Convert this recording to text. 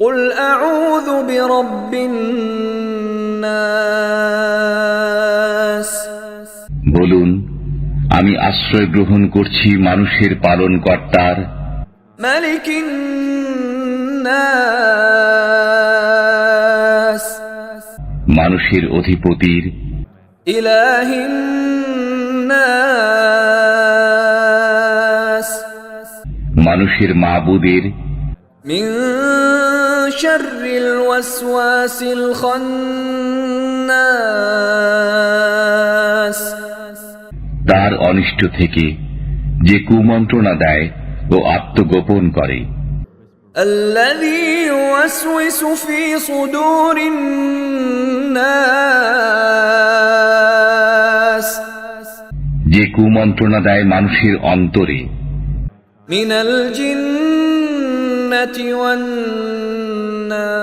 قل أعوذ برب الناس বলুন আমি আশ্রয় গ্রহণ করছি মানুষের পালন কর্তার ملك الناس মানুষের অধিপতির إله الناس মানুষের মাবুদের من شر الوسواس الخناس তার অনিষ্ট থেকে যে কুমন্ত্রণা দেয় ও আত্মগোপন করে الذي يوسوس في صدور الناس যে কুমন্ত্রণা দেয় মানুষের অন্তরে من الجنه والنار